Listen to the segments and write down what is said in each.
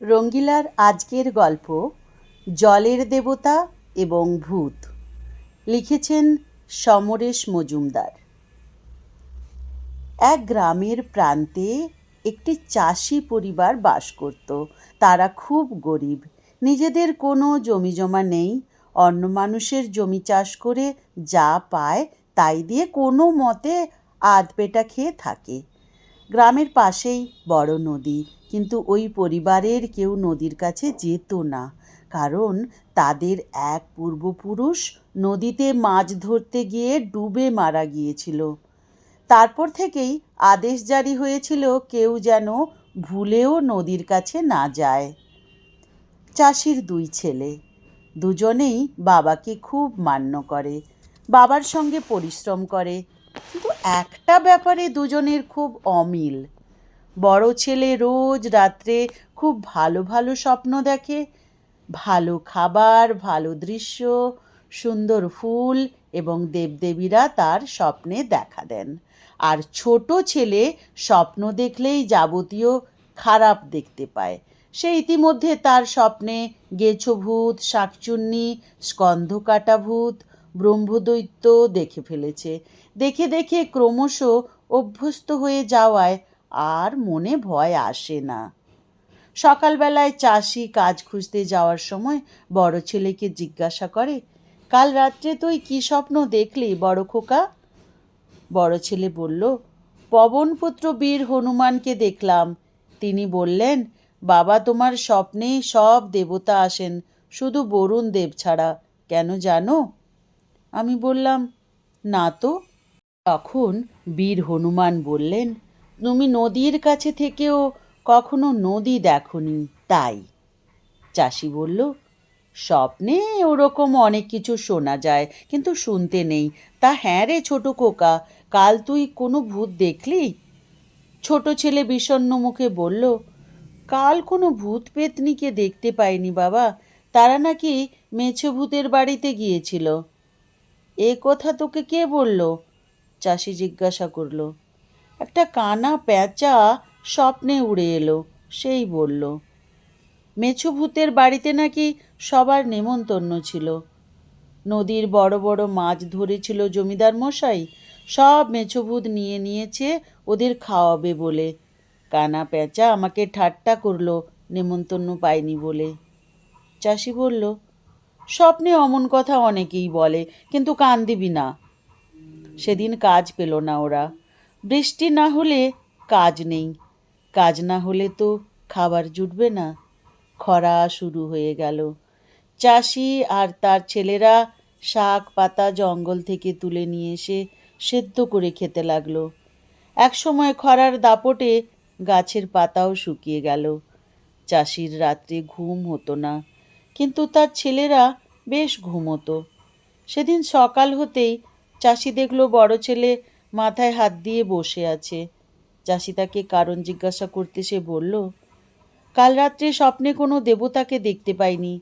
রঙ্গিলার আজকের গল্প, জলের দেবতা এবং ভূত, লিখেছেন সমরেশ মজুমদার। এক গ্রামের প্রান্তে একটি চাষি পরিবার বাস করত। তারা খুব গরিব, নিজেদের কোনো জমি জমা নেই, অন্য মানুষের জমি চাষ করে যা পায় তাই দিয়ে কোনো মতে আধ পেটা খেয়ে থাকে। গ্রামের পাশেই বড় নদী, কিন্তু ওই পরিবারের কেউ নদীর কাছে যেত না। কারণ তাদের এক পূর্বপুরুষ নদীতে মাছ ধরতে গিয়ে ডুবে মারা গিয়েছিল। তারপর থেকেই আদেশ জারি হয়েছিল কেউ যেন ভুলেও নদীর কাছে না যায়। চাষির দুই ছেলে, দুজনেই বাবাকে খুব মান্য করে। বাবার সঙ্গে পরিশ্রম করে কিন্তু একটা ব্যাপারে দুজনের খুব অমিল। বড় ছেলে রোজ রাত্রে খুব ভালো ভালো স্বপ্ন দেখে, ভালো খাবার, ভালো দৃশ্য, সুন্দর ফুল এবং দেবদেবীরা তার স্বপ্নে দেখা দেন। আর ছোট ছেলে স্বপ্ন দেখলেই যাবতীয় খারাপ দেখতে পায়। সে ইতিমধ্যে তার স্বপ্নে গেছো ভূত শাকচুন্নি স্কন্ধকাটা ভূত ব্রহ্মদৈত্য দেখে ফেলেছে। দেখে দেখে ক্রমশ অভ্যস্ত হয়ে যাওয়ায় আর মনে ভয় আসে না। সকালবেলায় চাষি কাজ খুঁজতে যাওয়ার সময় বড় ছেলেকে জিজ্ঞাসা করে, কাল রাত্রে তুই কী স্বপ্ন দেখলি বড় খোকা? বড় ছেলে বলল, পবনপুত্র বীর হনুমানকে দেখলাম। তিনি বললেন, বাবা, তোমার স্বপ্নে সব দেবতা আসেন, শুধু বরুণ দেব ছাড়া। কেন জানো আমি বললাম, না তো। তখন বীর হনুমান বললেন, তুমি নদীর কাছে থেকেও কখনো নদী দেখনি, তাই? চাষি বলল, স্বপ্নে ওরকম অনেক কিছু শোনা যায়, কিন্তু শুনতে নেই। তা হ্যাঁ রে ছোট খোকা, কাল তুই কোনো ভূত দেখলি? ছোট ছেলে বিষণ্ণ মুখে বলল, কাল কোনো ভূত পেতনিকে দেখতে পাইনি বাবা। তারা নাকি মেছে ভূতের বাড়িতে গিয়েছিল। এ কথা তোকে কে বলল? চাষি জিজ্ঞাসা করল। একটা কানা প্যাঁচা স্বপ্নে উড়ে এলো, সেই বলল। মেছু ভূতের বাড়িতে নাকি সবার নেমন্তন্ন ছিল। নদীর বড় বড় মাছ ধরেছিল জমিদার মশাই, সব মেছভূত নিয়ে নিয়েছে ওদের খাওয়াবে বলে। কানা প্যাঁচা আমাকে ঠাট্টা করল, নেমন্তন্ন পাইনি বলে। চাষি বলল স্বপ্নে অমন কথা অনেকেই বলে, কিন্তু কান দিবি না। সেদিন কাজ পেল না ওরা। বৃষ্টি না হলে কাজ নেই। কাজ না হলে তো খাবার জুটবে না। খরা শুরু হয়ে গেল। চাষি আর তার ছেলেরা শাক পাতা জঙ্গল থেকে তুলে নিয়ে এসে সেদ্ধ করে খেতে লাগল। একসময় খরার দাপটে গাছের পাতাও শুকিয়ে গেল। চাষির রাত্রে ঘুম হতো না। কিন্তু তার ছেলেরা বেশ ঘুমোতো। সেদিন সকাল হতেই চাষি দেখল বড় ছেলে মাথায় হাত দিয়ে বসে আছে। চাষি তাকে কারণ জিজ্ঞাসা করতে সে বলল, কাল রাত্রে স্বপ্নে কোনো দেবতাকে দেখতে পাইনি।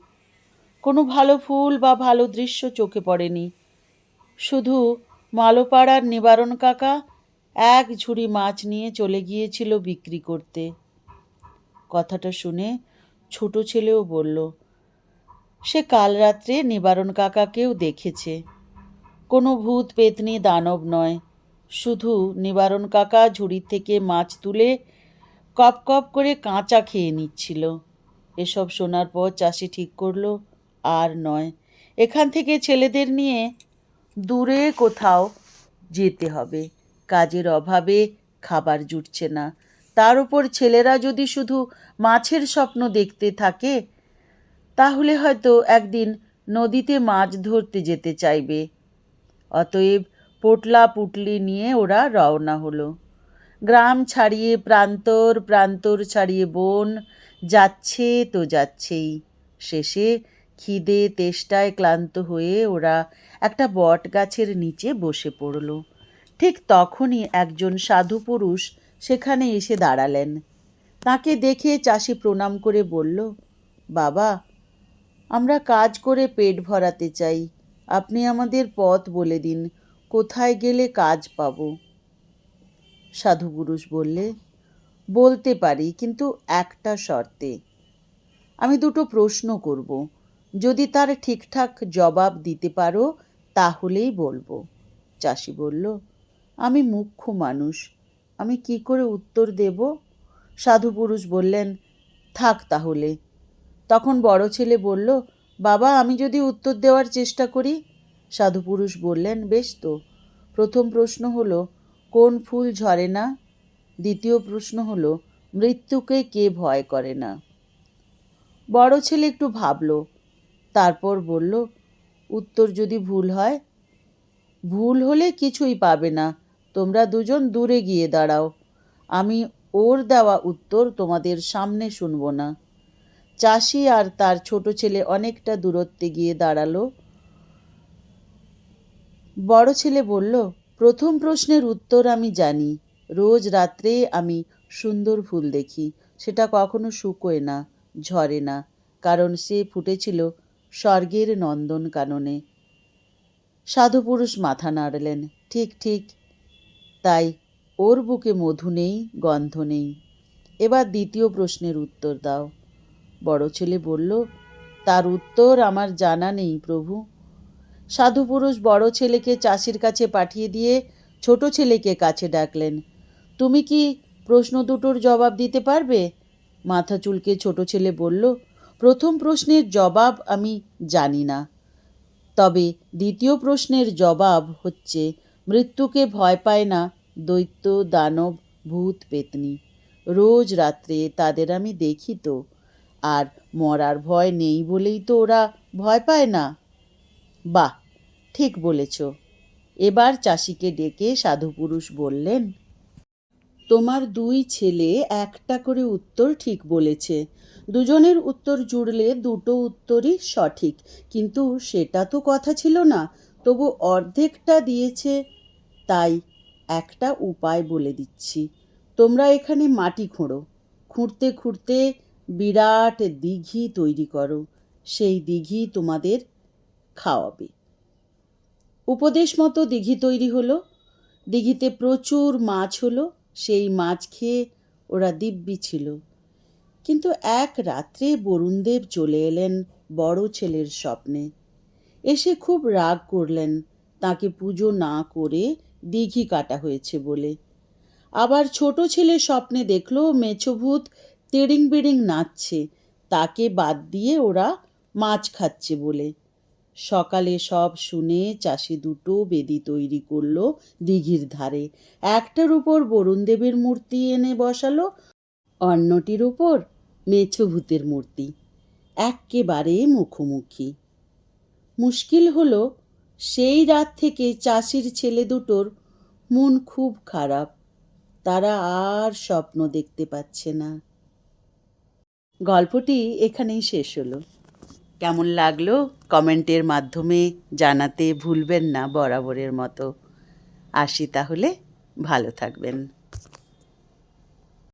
কোনো ভালো ফুল বা ভালো দৃশ্য চোখে পড়েনি। শুধু মালোপাড়ার নিবারণ কাকা এক ঝুড়ি মাছ নিয়ে চলে গিয়েছিল বিক্রি করতে। কথাটা শুনে ছোট ছেলেও বলল সে কাল রাত্রে নিবারণ কাকাকেও দেখেছে। কোনো ভূত পেতনি দানব নয়। শুধু নিবারণ কাকা ঝুড়ির থেকে মাছ তুলে কপ কপ করে কাঁচা খেয়ে নিচ্ছিল। এসব শোনার পর চাষি ঠিক করল, আর নয়। এখান থেকে ছেলেদের নিয়ে দূরে কোথাও যেতে হবে। কাজের অভাবে খাবার জুটছে না। তার উপর ছেলেরা যদি শুধু মাছের স্বপ্ন দেখতে থাকে তাহলে হয়তো একদিন নদীতে মাছ ধরতে যেতে চাইবে। অতএব পোটলা পুটলি নিয়ে ওরা রওনা হলো। গ্রাম ছাড়িয়ে প্রান্তর প্রান্তর ছাড়িয়ে বন, যাচ্ছে তো যাচ্ছেই। শেষে খিদে তেষ্টায় ক্লান্ত হয়ে ওরা একটা বট গাছের নিচে বসে পড়ল। ঠিক তখনই একজন সাধু পুরুষ সেখানে এসে দাঁড়ালেন। তাকে দেখে চাষি প্রণাম করে বলল, বাবা আমরা কাজ করে পেট ভরাতে চাই। আপনি আমাদের পথ বলে দিন, কোথায় গেলে কাজ পাব? সাধু পুরুষ বললে, বলতে পারি, কিন্তু একটা শর্তে। আমি দুটো প্রশ্ন করব। যদি তার ঠিকঠাক জবাব দিতে পারো, তাহলেই বলব। চাষি বলল, আমি মুখ্য মানুষ, আমি কি করে উত্তর দেব? সাধু পুরুষ বললেন, থাক তাহলে। তখন বড় ছেলে বলল, বাবা, আমি যদি উত্তর দেওয়ার চেষ্টা করি? সাধু পুরুষ বললেন, বেশ তো। প্রথম প্রশ্ন হলো, কোন ফুল ঝরে না? দ্বিতীয় প্রশ্ন হলো, মৃত্যুকে কে ভয় করে না? বড় ছেলে একটু ভাবলো, তারপর বলল, উত্তর যদি ভুল হয়? ভুল হলে কিছুই পাবে না, তোমরা দুজন দূরে গিয়ে দাঁড়াও, আমি ওর দেওয়া উত্তর তোমাদের সামনে শুনব না। চাষি আর তার ছোট ছেলে অনেকটা দূরত্বে গিয়ে দাঁড়াল। বড় ছেলে বলল, প্রথম প্রশ্নের উত্তর আমি জানি। রোজ রাত্রে আমি সুন্দর ফুল দেখি। সেটা কখনো শুকোয় না, ঝরে না, কারণ সে ফুটেছিল স্বর্গের নন্দন কাননে। সাধু পুরুষ মাথা নাড়লেন, ঠিক ঠিক, তাই ওর বুকে মধু নেই, গন্ধ নেই। এবার দ্বিতীয় প্রশ্নের উত্তর দাও। বড় ছেলে বলল, তার উত্তর আমার জানা নেই প্রভু। সাধু পুরুষ বড় ছেলেকে চাষির কাছে পাঠিয়ে দিয়ে ছোট ছেলেকে কাছে ডাকলেন, তুমি কি প্রশ্ন দুটোর জবাব দিতে পারবে? মাথা চুলকে ছোট ছেলে বলল, প্রথম প্রশ্নের জবাব আমি জানি না, তবে দ্বিতীয় প্রশ্নের জবাব হচ্ছে, মৃত্যুকে ভয় পায় না দৈত্য, দানব, ভূত, পেতনি। রোজ রাত্রে তাদের আমি দেখি তো। আর মরার ভয় নেই বলেই তো ওরা ভয় পায় না। বাহ, ঠিক বলেছ। এবার চাষিকে ডেকে সাধু পুরুষ বললেন, তোমার দুই ছেলে একটা করে উত্তর ঠিক বলেছে। দুজনের উত্তর জুড়লে দুটো উত্তরই সঠিক। কিন্তু সেটা তো কথা ছিল না, তবু অর্ধেকটা দিয়েছে, তাই একটা উপায় বলে দিচ্ছি। তোমরা এখানে মাটি খোঁড়ো। খুঁড়তে খুঁড়তে বিরাট দিঘি তৈরি করো, সেই দিঘি তোমাদের খাওয়াবে। উপদেশ মতো দিঘি তৈরি হলো। দিঘিতে প্রচুর মাছ হলো, সেই মাছ খেয়ে ওরা দিব্যি ছিল। কিন্তু এক রাত্রে বরুণদেব চলে এলেন বড় ছেলের স্বপ্নে। এসে খুব রাগ করলেন, তাকে পুজো না করে দিঘি কাটা হয়েছে বলে। আবার ছোট ছেলে স্বপ্নে দেখল, মেছভূত তেড়িং বেড়িং নাচছে। তাকে বাদ দিয়ে ওরা মাছ খাচ্ছে বলে। সকালে সব শুনে চাষি দুটো বেদি তৈরি করল দিঘির ধারে। একটার উপর বরুণদেবের মূর্তি এনে বসালো, অন্যটির উপর মেছভূতের মূর্তি। এক্কেবারে মুখোমুখি। মুশকিল হলো, সেই রাত থেকে চাষির ছেলে দুটোর মন খুব খারাপ। তারা আর স্বপ্ন দেখতে পাচ্ছে না। গল্পটি এখানেই শেষ হলো। কেমন লাগল কমেন্টের মাধ্যমে জানাতে ভুলবেন না বরাবরের মতো। আসি তাহলে, ভালো থাকবেন।